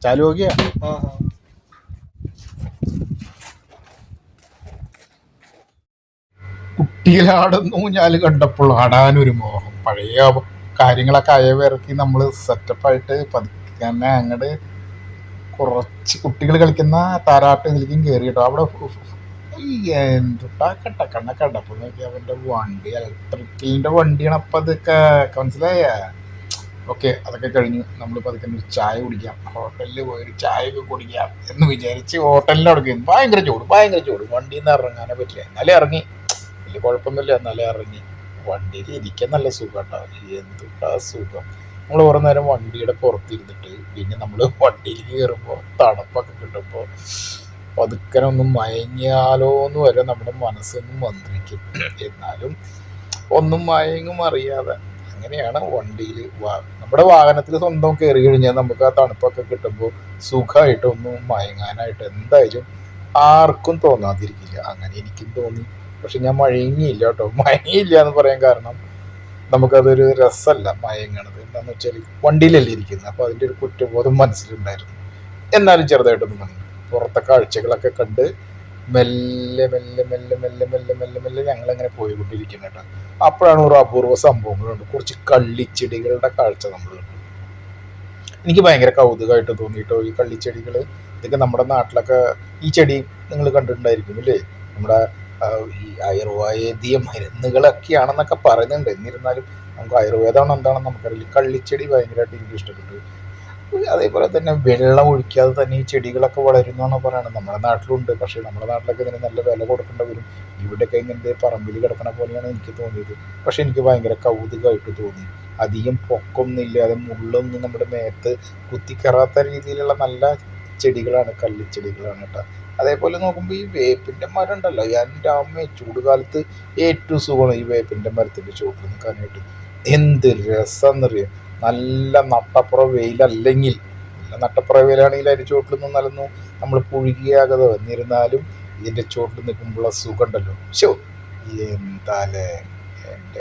चालू हो गया हाँ हाँ കുട്ടികളാടുന്ന ഊഞ്ഞാല് കണ്ടപ്പോൾ ആടാനൊരു മോഹം പഴയ കാര്യങ്ങളൊക്കെ അയവിറക്കി നമ്മൾ സെറ്റപ്പായിട്ട് പതുക്കന്നെ അങ്ങോട്ട് കുറച്ച് കുട്ടികൾ കളിക്കുന്ന താരാട്ട് ഇതിലേക്കും കയറി കേട്ടോ അവിടെ എന്തുട്ടാ കട്ട കണ്ണ കണ്ടപ്പോൾ നോക്കി അവൻ്റെ വണ്ടി ഇലക്ട്രിക്കലിൻ്റെ വണ്ടിയാണ് അപ്പം അതൊക്കെ മനസ്സിലായ ഓക്കെ അതൊക്കെ കഴിഞ്ഞു നമ്മൾ പതുക്കെ ഒരു ചായ കുടിക്കാം. ഹോട്ടലിൽ പോയി ഒരു ചായ ഒക്കെ കുടിക്കാം എന്ന് വിചാരിച്ച് ഹോട്ടലിന്റെ അവിടെ കയറി. ഭയങ്കര ചൂട് ഭയങ്കര ചൂട്. വണ്ടിയിൽ നിന്ന് ഇറങ്ങാനേ പറ്റില്ല. എന്നാലേ ഇറങ്ങി വലിയ കുഴപ്പമൊന്നുമില്ല എന്നാലേ ഇറങ്ങി വണ്ടിയിൽ ഇരിക്കാൻ നല്ല സുഖം കേട്ടോ എന്തുട്ടാ സുഖം. നമ്മൾ കുറേ നേരം വണ്ടിയുടെ പുറത്തിരുന്നിട്ട് പിന്നെ നമ്മൾ വണ്ടിയിലേക്ക് കയറുമ്പോൾ തണുപ്പൊക്കെ കിട്ടുമ്പോൾ പതുക്കനെ ഒന്ന് മയങ്ങിയാലോ എന്ന് വരെ നമ്മുടെ മനസ്സൊന്നും മന്ത്രിക്കും. എന്നാലും ഒന്നും മയങ്ങും അറിയാതെ അങ്ങനെയാണ് വണ്ടിയിൽ നമ്മുടെ വാഹനത്തിൽ സ്വന്തം കയറി കഴിഞ്ഞാൽ നമുക്ക് ആ തണുപ്പൊക്കെ കിട്ടുമ്പോൾ സുഖമായിട്ടൊന്നും മയങ്ങാനായിട്ട് എന്തായാലും ആർക്കും തോന്നാതിരിക്കില്ല. അങ്ങനെ എനിക്കും തോന്നി. പക്ഷെ ഞാൻ മയങ്ങിയില്ല കേട്ടോ. മയങ്ങിയില്ല എന്ന് പറയാൻ കാരണം നമുക്കതൊരു രസമല്ല മയങ്ങണത്. എന്താന്ന് വെച്ചാൽ വണ്ടിയിലല്ലേ ഇരിക്കുന്നത്. അപ്പോൾ അതിന്റെ ഒരു കുറ്റബോധം മനസ്സിലുണ്ടായിരുന്നു. എന്നാലും ചെറുതായിട്ടൊന്നും മതി പുറത്തെ കാഴ്ചകളൊക്കെ കണ്ട് മെല്ലെ മെല്ലെ മെല്ലെ മെല്ലെ മെല്ലെ മെല്ലെ മെല്ലെ ഞങ്ങളങ്ങനെ കേട്ടോ. അപ്പോഴാണ് ഒരു അപൂർവ സംഭവങ്ങളുണ്ട് കുറച്ച് കള്ളിച്ചെടികളുടെ കാഴ്ച നമ്മൾ കണ്ടു. എനിക്ക് ഭയങ്കര കൗതുകമായിട്ട് തോന്നിയിട്ടോ ഈ കള്ളിച്ചെടികൾ ഇതൊക്കെ നമ്മുടെ നാട്ടിലൊക്കെ ഈ ചെടി നിങ്ങൾ കണ്ടിട്ടുണ്ടായിരിക്കും അല്ലേ നമ്മുടെ ഈ ആയുർവേദീയ മരുന്നുകളൊക്കെയാണെന്നൊക്കെ പറയുന്നുണ്ട്. എന്നിരുന്നാലും നമുക്ക് ആയുർവേദമാണ് എന്താണെന്ന് നമുക്കറിയില്ല. കള്ളിച്ചെടി ഭയങ്കരമായിട്ട് എനിക്ക് ഇഷ്ടപ്പെട്ടു. അതേപോലെ തന്നെ വെള്ളം ഒഴിക്കാതെ തന്നെ ഈ ചെടികളൊക്കെ വളരുന്നു എന്ന് പറയുന്നത് നമ്മുടെ നാട്ടിലുണ്ട്. പക്ഷേ നമ്മുടെ നാട്ടിലൊക്കെ ഇതിന് നല്ല വില കൊടുക്കേണ്ടി വരും. ഇവിടെയൊക്കെ ഇങ്ങനത്തെ പറമ്പിൽ കിടക്കണ പോലെയാണ് എനിക്ക് തോന്നിയത്. പക്ഷെ എനിക്ക് ഭയങ്കര കൗതുകമായിട്ട് തോന്നി. അധികം പൊക്കൊന്നും ഇല്ലാതെ മുള്ളൊന്നും നമ്മുടെ മേത്ത് കുത്തിക്കറാത്ത രീതിയിലുള്ള നല്ല ചെടികളാണ് കള്ളിച്ചെടികളാണ് കേട്ടോ. അതേപോലെ നോക്കുമ്പോൾ ഈ വേപ്പിന്റെ മരം ഉണ്ടല്ലോ. എന്റെ അമ്മ ചൂടുകാലത്ത് ഏറ്റവും സുഖമാണ് ഈ വേപ്പിന്റെ മരത്തിന്റെ ചൂട് നിൽക്കാനായിട്ട്. എന്ത് രസമെന്നറിയാം? നല്ല നട്ടപ്പുറ വെയിലല്ലെങ്കിൽ നല്ല നട്ടപ്പുറ വെയിലാണെങ്കിൽ അതിന്റെ ചുവട്ടിൽ നിന്ന് നിന്നാലൊന്നും നമ്മൾ പുഴുകിയാകതോ എന്നിരുന്നാലും ഇതിന്റെ ചുവട്ടിൽ നിൽക്കുമ്പോഴുള്ള സുഖമുണ്ടല്ലോ. ശോ എന്താലേ